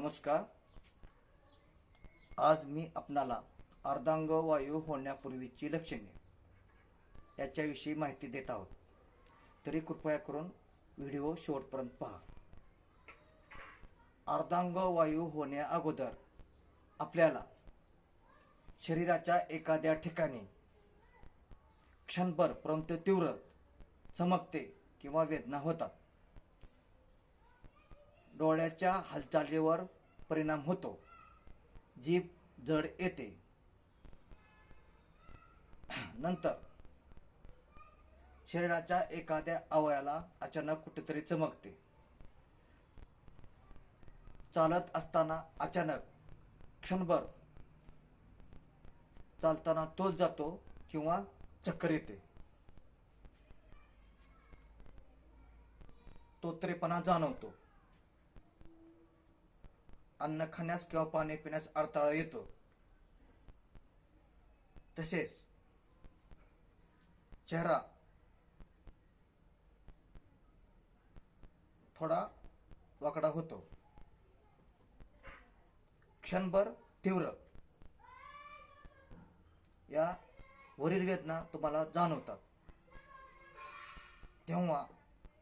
नमस्कार. आज मी आपणाला अर्धांग वायू होण्यापूर्वीची लक्षणे याच्याविषयी माहिती देत आहोत. तरी कृपया करून व्हिडिओ शेवटपर्यंत पहा. अर्धांग वायू होण्या अगोदर आपल्याला शरीराच्या एखाद्या ठिकाणी क्षणभर परंतु तीव्र चमकते किंवा वेदना होतात. डोळ्याच्या हालचालीवर परिणाम होतो. जीभ जड येते. नंतर शरीराच्या एखाद्या अवयाला अचानक कुठेतरी चमकते. चालत असताना अचानक क्षणभर चालताना तोच जातो किंवा चक्कर येते. तो त्रेपणा जाणवतो. अन्न खाण्यास किंवा पाणी पिण्यास अडथळा येतो. तसेच चेहरा थोडा वाकडा होतो. क्षणभर तीव्र. या वरील वेदना तुम्हाला जाणवतात. तेव्हा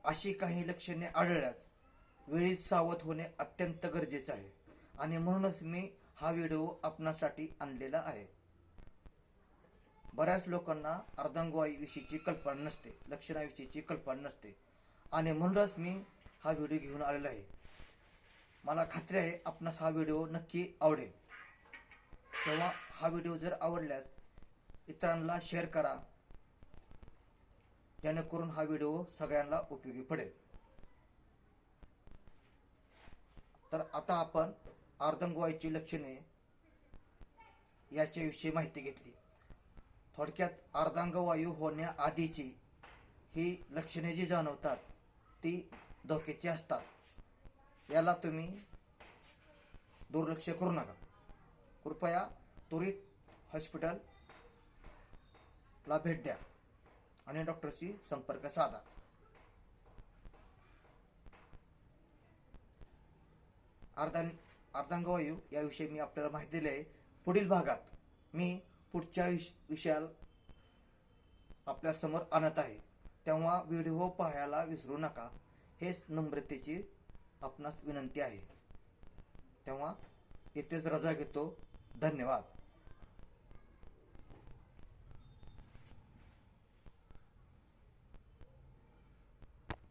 अशी काही लक्षणे आढळल्यास वेळीच सावध होणे अत्यंत गरजेचे आहे. आणि म्हणूनच मी हा व्हिडिओ आपणासाठी आणलेला आहे. बऱ्याच लोकांना अर्धांगवाईविषयीची कल्पना नसते लक्षणाविषयीची कल्पना नसते. आणि म्हणूनच मी हा व्हिडिओ घेऊन आलेला आहे. मला खात्री आहे आपणास हा व्हिडिओ नक्की आवडेल. तेव्हा हा व्हिडिओ जर आवडल्यास इतरांना शेअर करा. जेणेकरून हा व्हिडिओ सगळ्यांना उपयोगी पडेल. तर आता आपण अर्धंगवायूची लक्षणे याच्याविषयी माहिती घेतली. थोडक्यात अर्धांगवायू होण्याआधीची ही लक्षणे जी जाणवतात ती धोक्याची असतात. याला तुम्ही दुर्लक्ष करू नका. कृपया त्वरित हॉस्पिटलला भेट द्या आणि डॉक्टरशी संपर्क साधा. अर्धा अर्धांगवायू याविषयी मी आपल्याला माहिती दिली आहे. पुढील भागात मी पुढच्या विष विषयाला आपल्यासमोर आणत आहे. तेव्हा व्हिडिओ पाहायला विसरू नका. हेच नम्रतेची आपणास विनंती आहे. तेव्हा इथेच रजा घेतो. धन्यवाद.